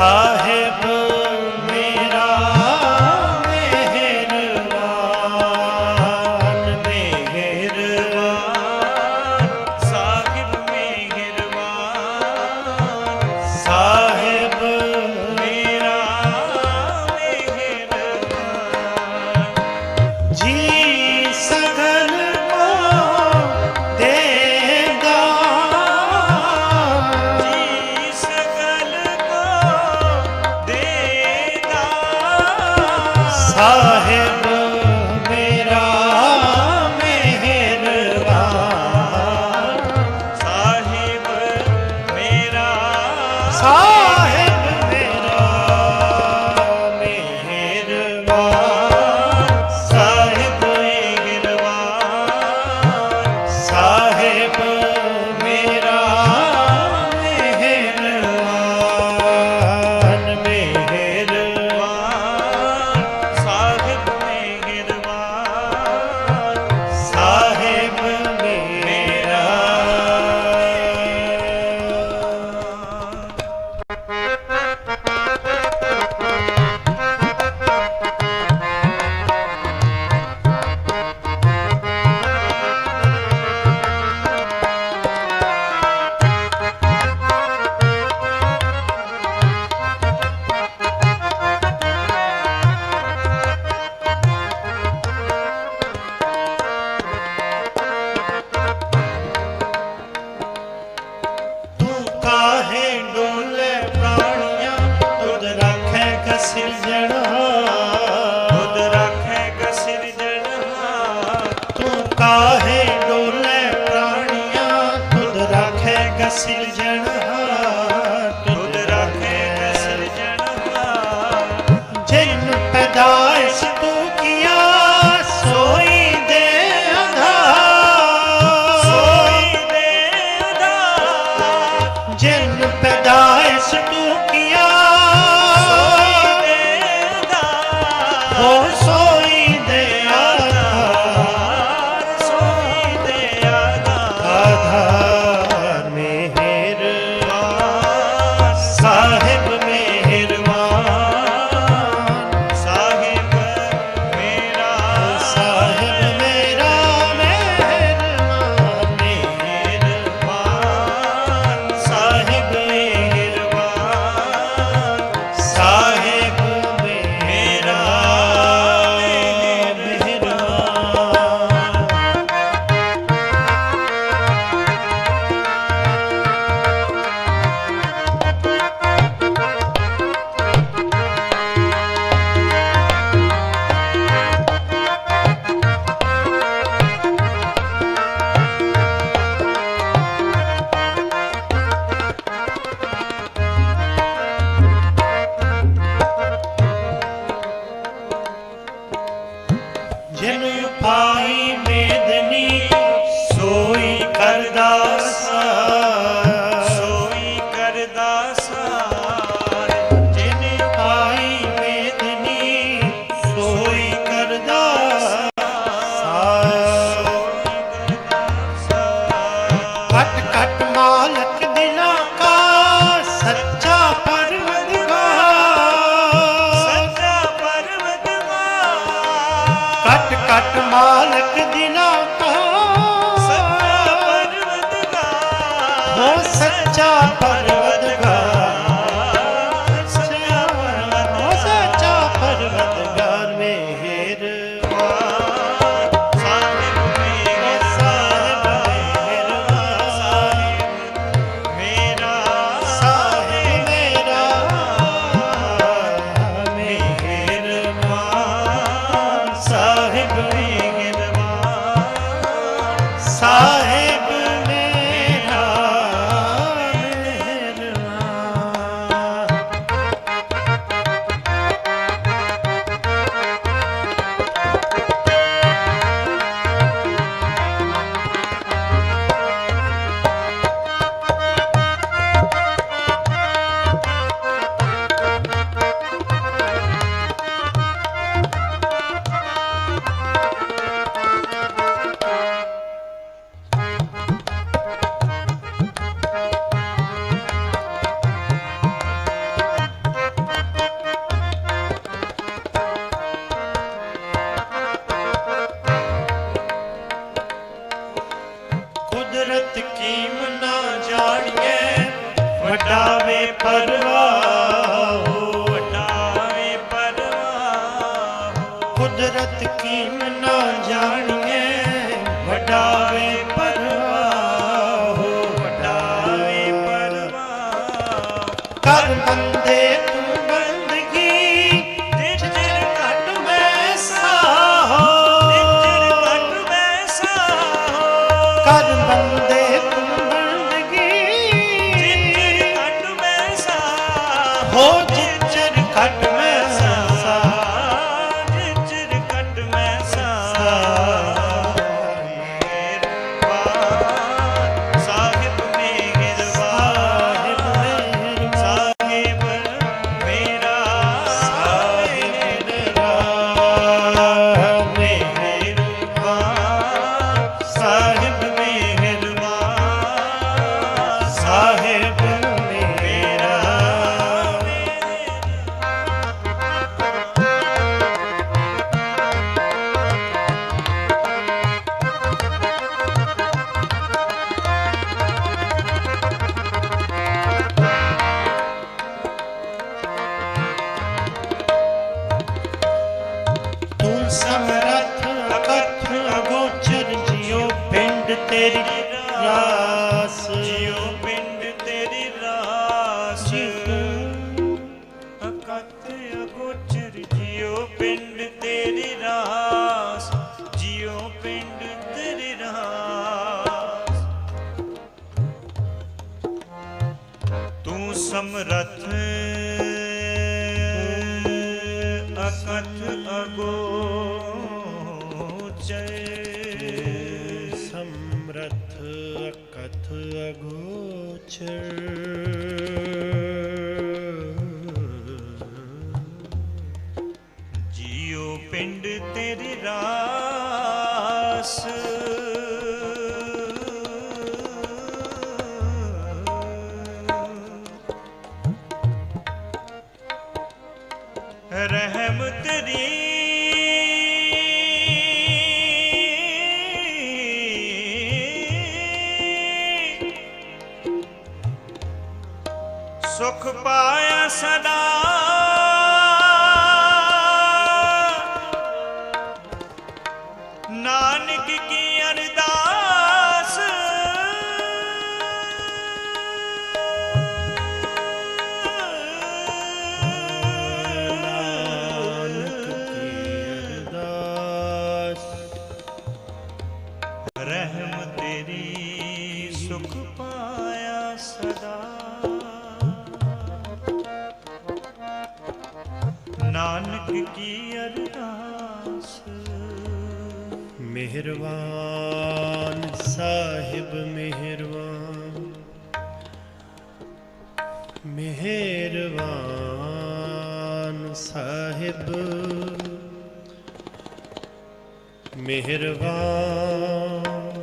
ਸਾਹਿਬ ਸਾਹਿਬ ਸੋਈ ਅਟਾਵੇ ਪਰਵਾਹ ਹੋ ਅਟਾਵੇ ਪਰਵਾਹ। ਕੁਦਰਤ ਕੀ ਮਨਾ ਜਾਣੀਏ ਵਡਾਵੇ ਪਰਵਾਹ ਹੋ ਵਡਾਵੇ ਪਰਵਾਹ। ਕਰ ਬੰਦੇ ਤੂੰ ਬੰਦਗੀ ਤੇ ਚਿਰ ਘਟ ਮੈਂ ਸਾਹ ਤੇ ਚਿਰ ਘਟ ਮੈਂ ਸਾਹ ਕਰ ਬੰਦੇ ਤੇਰੀ ਰਾਸ। ਜਿਉ ਪਿੰਡ ਤੇਰੀ ਰਾਸ। ਅਗੋਚਰ ਜਿਉ ਪਿੰਡ ਤੇਰੀ ਰਾਸ। ਜਿਉ ਪਿੰਡ ਤੇਰੀ ਰਾਸ। ਤੂੰ ਸਮਰੱਥ। ਅਕਥ ਅਗੋਚਰ। ਅਕਥ ਨਾਨਕ ਕੀ ਅਰਦਾਸ? ਮਿਹਰਬਾਨ ਸਾਹਿਬ ਮਿਹਰਬਾਨ। ਮਿਹਰਬਾਨ ਸਾਹਿਬ। ਮਿਹਰਬਾਨ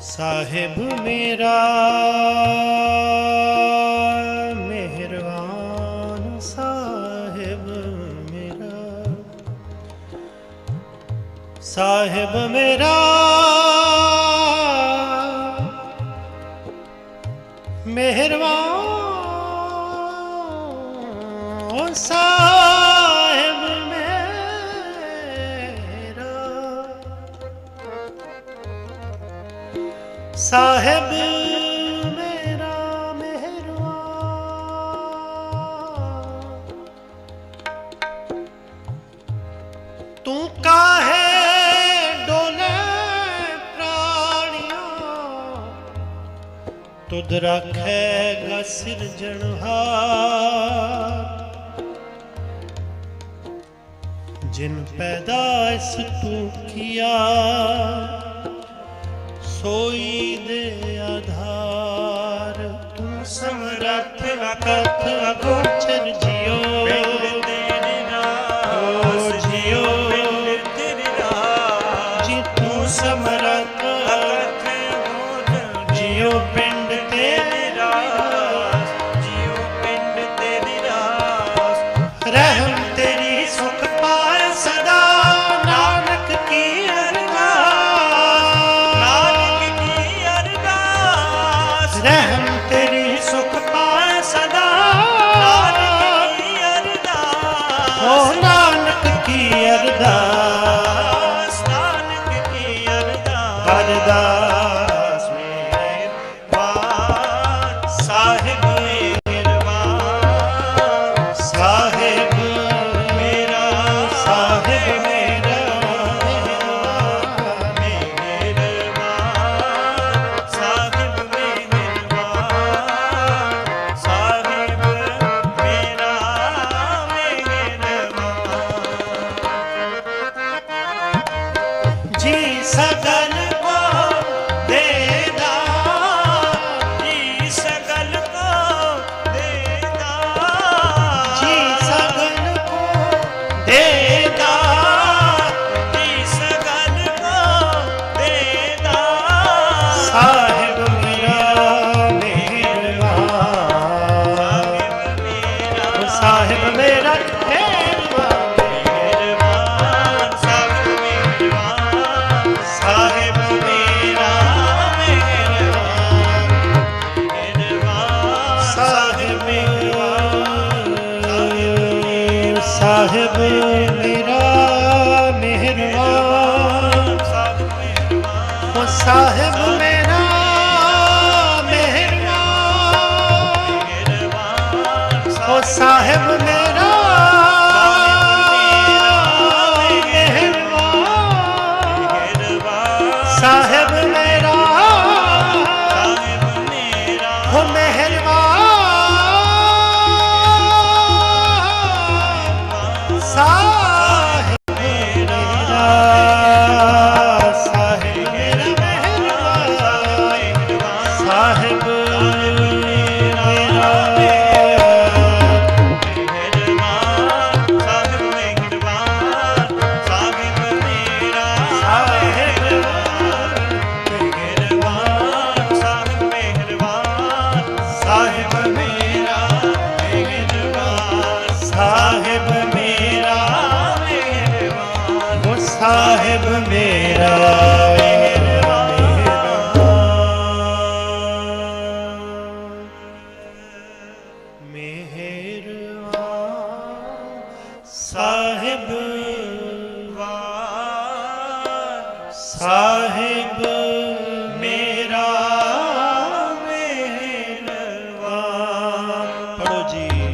ਸਾਹਿਬ ਮੇਰਾ। ਸਾਹਿਬ ਮੇਰਾ ਮਿਹਰਬਾਨ ਸਾਹਿਬ ਮੇਰਾ ਸਾਹਿਬ ਰੱਖੇਗਾ ਸਿਰਜਣਹਾਰ ਜਿਨ ਪੈਦਾਇਸ਼ ਤੂੰ ਕੀਆ ਸੋਈ ਦੇ ਆਧਾਰ। ਤੂੰ ਸਮਰੱਥ ਅਕਥ ਅਗੋਚਰ ਅਰਦਾਸ ਸਾਹਿਬ ਮੇਰਵਾਨ ਸਾਹਿਬ ਮੇਰਾ ਸਾਹਿਬ ਮੇਰਾ ਮੇਰਵਾਨ ਸਾਹਿਬ ਮੇਰਵਾਨ ਸਾਹਿਬ ਮੇਰਾ ਮੇਰਵਾਨ ਜੀ ਸਦਾ साहिब मेरा है ਰੱਬ ਮੇਰਾ ਸਾਹਿਬ ਵਾਰ ਸਾਹਿਬ ਮੇਰਾ ਮਿਹਰਵਾਨ ਪੜੋ ਜੀ।